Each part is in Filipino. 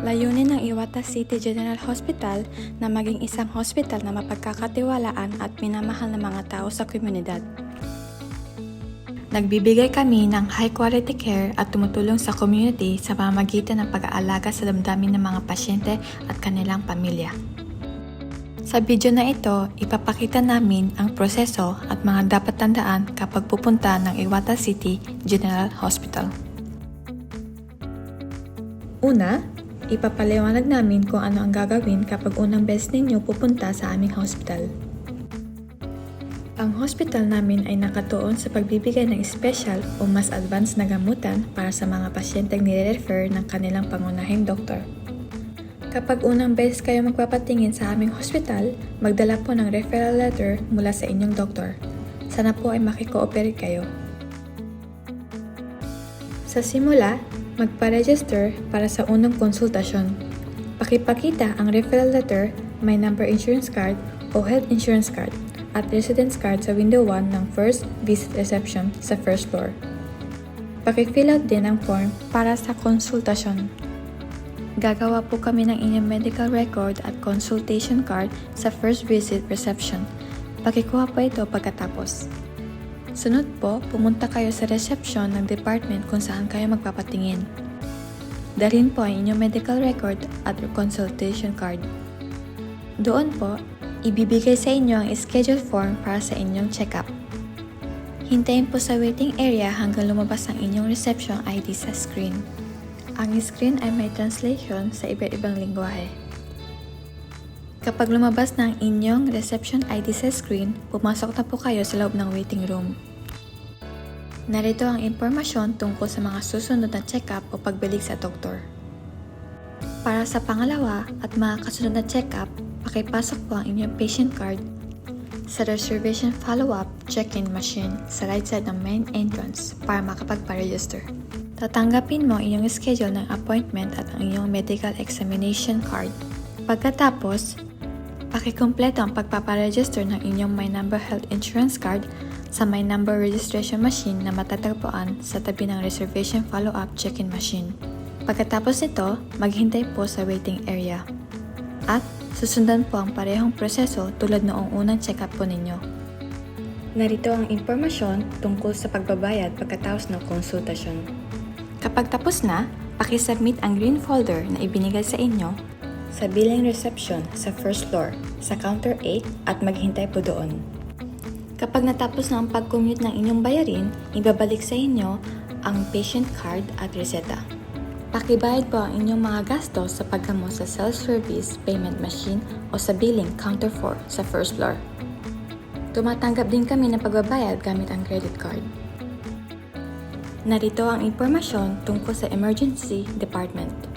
Layunin ng Iwata City General Hospital na maging isang hospital na mapagkakatiwalaan at minamahal ng mga tao sa komunidad. Nagbibigay kami ng high quality care at tumutulong sa community sa pamamagitan ng pag-aalaga sa damdamin ng mga pasyente at kanilang pamilya. Sa video na ito, ipapakita namin ang proseso at mga dapat tandaan kapag pupunta ng Iwata City General Hospital. Una, ipapaliwanag namin kung ano ang gagawin kapag unang beses ninyo pupunta sa aming hospital. Ang hospital namin ay nakatuon sa pagbibigay ng special o mas advanced na gamutan para sa mga pasyenteng nire-refer ng kanilang pangunahing doktor. Kapag unang beses kayo magpapatingin sa aming hospital, magdala po ng referral letter mula sa inyong doktor. Sana po ay makikooperate kayo. Sa simula, magpa-register para sa unang konsultasyon. Pakipakita ang referral letter, my number insurance card o health insurance card at residence card sa window 1 ng first visit reception sa first floor. Pakifill out din ang form para sa konsultasyon. Gagawa po kami ng inyong medical record at consultation card sa first visit reception. Pakikuha po ito pagkatapos. Sunod po, pumunta kayo sa reception ng department kung saan kayo magpapatingin. Dalhin po ang inyong medical record at consultation card. Doon po, ibibigay sa inyo ang schedule form para sa inyong check-up. Hintayin po sa waiting area hanggang lumabas ang inyong reception ID sa screen. Ang screen ay may translation sa iba't ibang lingwahe. Kapag lumabas na ang inyong reception ID sa screen, pumasok na po kayo sa loob ng waiting room. Narito ang impormasyon tungkol sa mga susunod na check-up o pagbalik sa doktor. Para sa pangalawa at mga kasunod na check-up, pakipasok po ang inyong patient card sa reservation follow-up check-in machine sa right side ng main entrance para makapagpa-register. Tatanggapin mo iyong schedule ng appointment at ang iyong medical examination card. Pagkatapos, pakikumpleto ang pagpaparegister ng inyong My Number Health Insurance Card sa My Number Registration Machine na matatagpuan sa tabi ng reservation follow-up check-in machine. Pagkatapos nito, maghintay po sa waiting area. At susundan po ang parehong proseso tulad noong unang check-up po ninyo. Narito ang impormasyon tungkol sa pagbabayad pagkatapos ng konsultasyon. Kapag tapos na, pakisubmit ang green folder na ibinigay sa inyo sa billing reception sa first floor sa counter 8 at maghintay po doon. Kapag natapos na ang pag-commute ng inyong bayarin, ibabalik sa inyo ang patient card at reseta. Pakibayad po ang inyong mga gastos sa paggamot sa self-service payment machine o sa billing counter 4 sa first floor. Tumatanggap din kami ng pagbabayad gamit ang credit card. Narito ang impormasyon tungkol sa Emergency Department.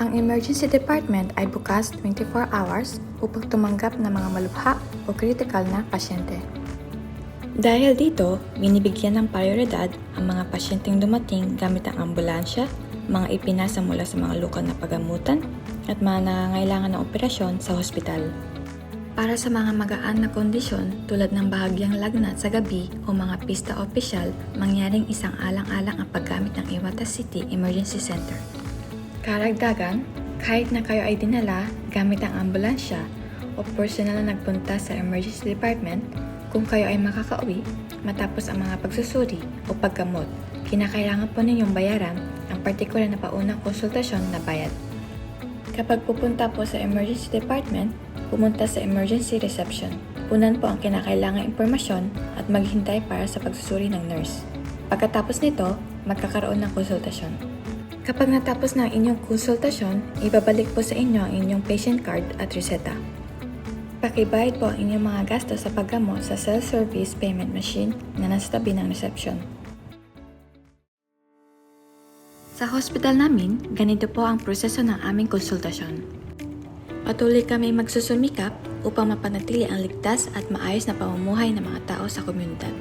Ang Emergency Department ay bukas 24 hours upang tumanggap ng mga malubha o critical na pasyente. Dahil dito, binibigyan ng prioridad ang mga pasyenteng dumating gamit ang ambulansya, mga ipinasa mula sa mga lokal na pagamutan, at mga nangangailangan ng operasyon sa hospital. Para sa mga magaan na kondisyon tulad ng bahagyang lagnat sa gabi o mga pista opisyal, mangyaring isang alang-alang ang paggamit ng Iwata City Emergency Center. Karagdagan, kahit na kayo ay dinala gamit ang ambulansya o personal na nagpunta sa emergency department, kung kayo ay makakauwi matapos ang mga pagsusuri o paggamot, kinakailangan po ninyong bayaran ang partikular na paunang konsultasyon na bayad. Kapag pupunta po sa emergency department, pumunta sa emergency reception. Punan po ang kinakailangang impormasyon at maghintay para sa pagsusuri ng nurse. Pagkatapos nito, magkakaroon ng konsultasyon. Kapag natapos na ang inyong konsultasyon, ibabalik po sa inyo ang inyong patient card at reseta. Pakibayad po ang inyong mga gastos sa paggamot sa self-service payment machine na nasa tabi ng reception. Sa hospital namin, ganito po ang proseso ng aming konsultasyon. Patuloy kami magsusumikap upang mapanatili ang ligtas at maayos na pamumuhay ng mga tao sa komunidad.